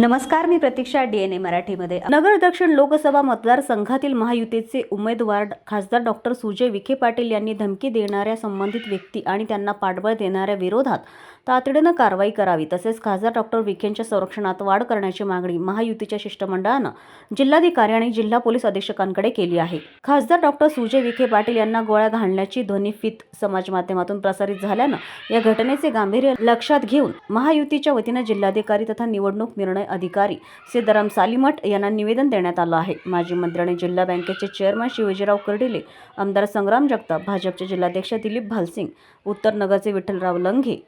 नमस्कार मी प्रतीक्षा डीएनए मराठीमध्ये. नगर दक्षिण लोकसभा मतदारसंघातील महायुतीचे उमेदवार खासदार डॉक्टर सुजय विखे पाटील यांनी धमकी देणाऱ्या संबंधित व्यक्ती आणि त्यांना पाठबळ देणाऱ्या विरोधात तातडीनं कारवाई करावी तसेच खासदार डॉक्टर विखेंच्या संरक्षणात वाढ करण्याची मागणी महायुतीच्या शिष्टमंडळानं जिल्हाधिकारी आणि जिल्हा पोलीस अधीक्षकांकडे केली आहे. खासदार डॉक्टर सुजय विखे पाटील यांना गोळ्या घालण्याची ध्वनिफीत समाज माध्यमातून प्रसारित झाल्यानं या घटनेचे गांभीर्य लक्षात घेऊन महायुतीच्या वतीनं जिल्हाधिकारी तथा निवडणूक निर्णय अधिकारी सिद्धाराम सालीमठ यांना निवेदन देण्यात आलं आहे. माजी मंत्री आणि जिल्हा बँकेचे चेअरमन शिवाजीराव कर्डिले आमदार संग्राम जगताप भाजपचे जिल्हाध्यक्ष दिलीप भालसिंग उत्तर नगरचे विठ्ठलराव लंघे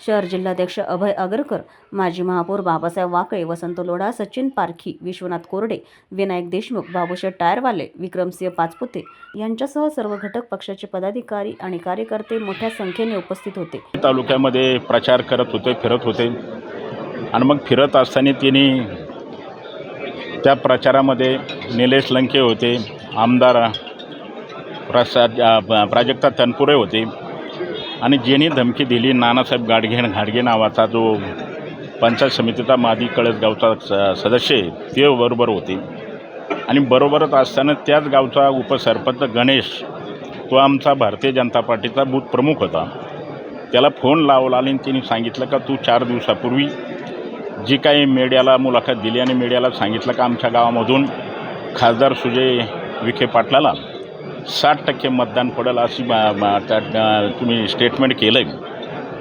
शहर जिल्हाध्यक्ष अभय आगरकर माजी महापौर बाबासाहेब वाकळे वसंत लोढा सचिन पारखी विश्वनाथ कोरडे विनायक देशमुख बाबूशेठ टायरवाले विक्रमसिंह पाचपुते यांच्यासह सर्व घटक पक्षाचे पदाधिकारी आणि कार्यकर्ते मोठ्या संख्येने उपस्थित होते. तालुक्यामध्ये प्रचार करत होते फिरत होते. आणि मग फिरत असताना तिने त्या प्रचारामध्ये निलेश लंके होते आमदार प्रसाद प्राजक्ता तनपुरे होते. आणि ज्यांनी धमकी दिली नानासाहेब गाडगे घाडगे नावाचा जो पंचायत समितीचा मादी कळसगावचा स सदस्य आहे ते बरोबर होते. आणि बरोबरच असताना त्याच गावचा उपसरपंच गणेश तो आमचा भारतीय जनता पार्टीचा बूथ प्रमुख होता. त्याला फोन लावला आणि तिने सांगितलं का तू चार दिवसापूर्वी जी काही मीडियाला मुलाखत दिली आणि मीडियाला सांगितलं का आमच्या गावामधून खासदार सुजय विखे पाटलाला साठ टक्के मतदान पडेल अशी त्या- तुम्ही स्टेटमेंट केलं आहे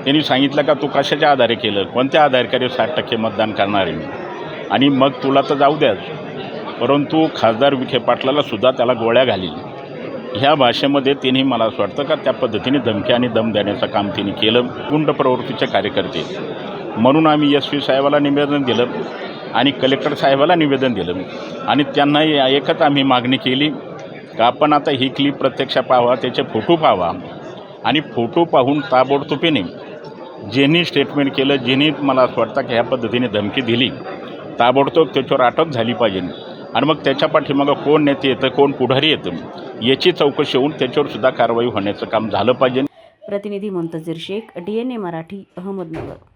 त्यांनी सांगितलं का तू कशाच्या आधारे केलं? कोणत्या आधारकारी साठ टक्के मतदान करणार आहे मी? आणि मग तुला तर जाऊ द्याच. परंतु खासदार विखे पाटलाला सुद्धा त्याला गोळ्या घालील. ह्या भाषेमध्ये तिने मला असं वाटतं का त्या पद्धतीने धमकी आणि दम देण्याचं काम तिने केलं. गुंड प्रवृत्तीचे कार्यकर्ते. म्हणून आम्ही एस पी साहेबाला निवेदन दिलं आणि कलेक्टर साहेबाला निवेदन दिलं. आणि त्यांना एकच आम्ही मागणी केली का? आपण आता ही क्लिप प्रत्यक्ष पाहावा त्याचे फोटो पाहावा. आणि फोटो पाहून ताबडतोबीने ज्यांनी स्टेटमेंट केलं ज्यांनी मला असं वाटतं की ह्या पद्धतीने धमकी दिली ताबडतोब त्याच्यावर अटक झाली पाहिजे. आणि मग त्याच्या पाठीमागं कोण नेते येतं कोण पुढारी येतं याची चौकशी होऊन त्याच्यावर सुद्धा कारवाई होण्याचं काम झालं पाहिजे. प्रतिनिधी मुंतजीर शेख डीएनए मराठी अहमदनगर.